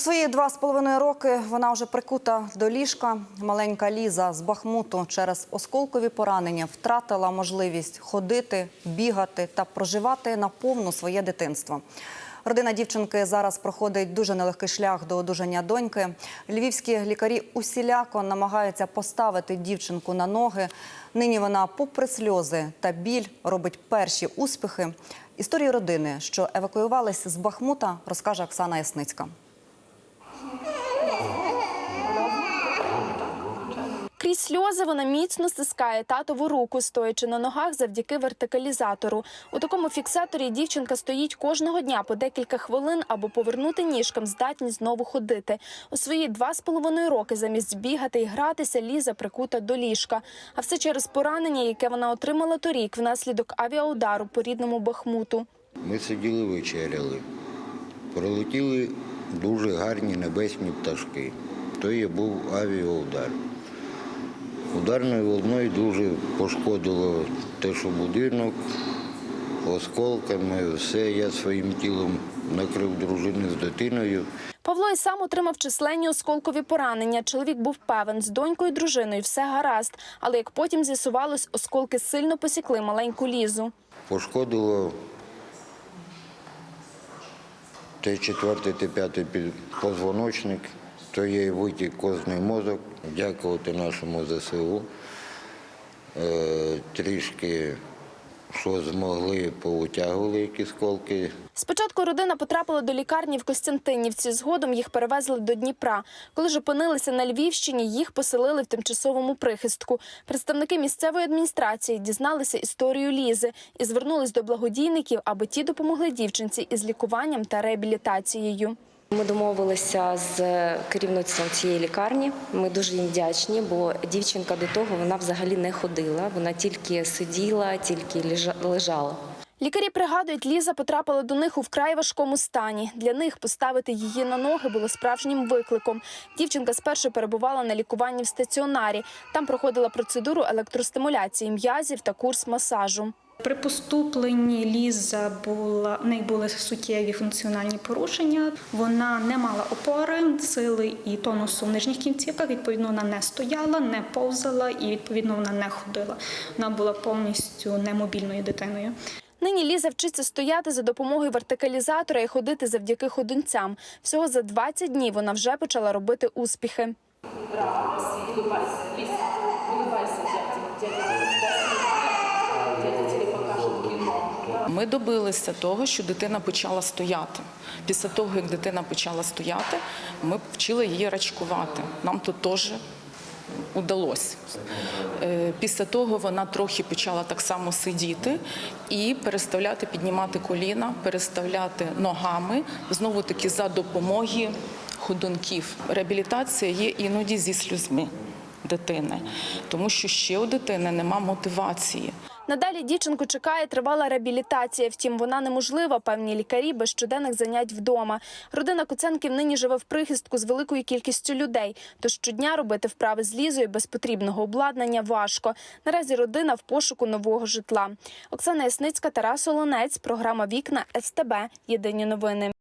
свої два з половиною роки вона вже прикута до ліжка. Маленька Ліза з Бахмуту через осколкові поранення втратила можливість ходити, бігати та проживати наповну своє дитинство. Родина дівчинки зараз проходить дуже нелегкий шлях до одужання доньки. Львівські лікарі усіляко намагаються поставити дівчинку на ноги. Нині вона, попри сльози та біль, робить перші успіхи. Історію родини, що евакуювались з Бахмута, розкаже Оксана Ясницька. Крізь сльози вона міцно стискає татову руку, стоячи на ногах завдяки вертикалізатору. У такому фіксаторі дівчинка стоїть кожного дня по декілька хвилин, аби повернути ніжкам здатність знову ходити. У свої два з половиною роки замість бігати і гратися, Ліза прикута до ліжка. А все через поранення, яке вона отримала торік внаслідок авіаудару по рідному Бахмуту. Ми сиділи вечеряли. Прилетіли дуже гарні небесні пташки. То є був авіаудар. Ударною волною дуже пошкодило те, що будинок, осколками, все. Я своїм тілом накрив дружину з дитиною. Павло і сам отримав численні осколкові поранення. Чоловік був певен, з донькою і дружиною все гаразд. Але як потім з'ясувалось, осколки сильно посікли маленьку лізу. Пошкодило Т4, Т5 під- позвоночник, то є витік костний мозок. Дякувати нашому ЗСУ. Е, Трішки, що змогли, поутягували якісь колки. Спочатку родина потрапила до лікарні в Костянтинівці. Згодом їх перевезли до Дніпра. Коли ж опинилися на Львівщині, їх поселили в тимчасовому прихистку. Представники місцевої адміністрації дізналися історію Лізи і звернулись до благодійників, аби ті допомогли дівчинці із лікуванням та реабілітацією. Ми домовилися з керівництвом цієї лікарні. Ми дуже їм вдячні, бо дівчинка до того вона взагалі не ходила. Вона тільки сиділа, тільки лежа- лежала. Лікарі пригадують, Ліза потрапила до них у вкрай важкому стані. Для них поставити її на ноги було справжнім викликом. Дівчинка спершу перебувала на лікуванні в стаціонарі. Там проходила процедуру електростимуляції м'язів та курс масажу. При поступленні Ліза була в неї були суттєві функціональні порушення. Вона не мала опори, сили і тонусу в нижніх кінцівках. Відповідно, вона не стояла, не повзала і відповідно вона не ходила. Вона була повністю немобільною дитиною. Нині Ліза вчиться стояти за допомогою вертикалізатора і ходити завдяки ходунцям. Всього за 20 днів вона вже почала робити успіхи. Ми добилися того, що дитина почала стояти. Після того, як дитина почала стояти, ми вчили її рачкувати. Нам то теж удалося. Е, Після того вона трохи почала так само сидіти і переставляти, піднімати коліна, переставляти ногами, знову таки за допомоги ходунків. Реабілітація є іноді зі сльозьми дитини, тому що ще у дитини нема мотивації. Надалі дівчинку чекає тривала реабілітація. Втім, вона неможлива. Певні лікарі без щоденних занять вдома. Родина Куценків нині живе в прихистку з великою кількістю людей. Тож щодня робити вправи з лізою без потрібного обладнання важко. Наразі родина в пошуку нового житла. Оксана Ясницька, Тарас Олонець. Програма Вікна СТБ. Єдині новини.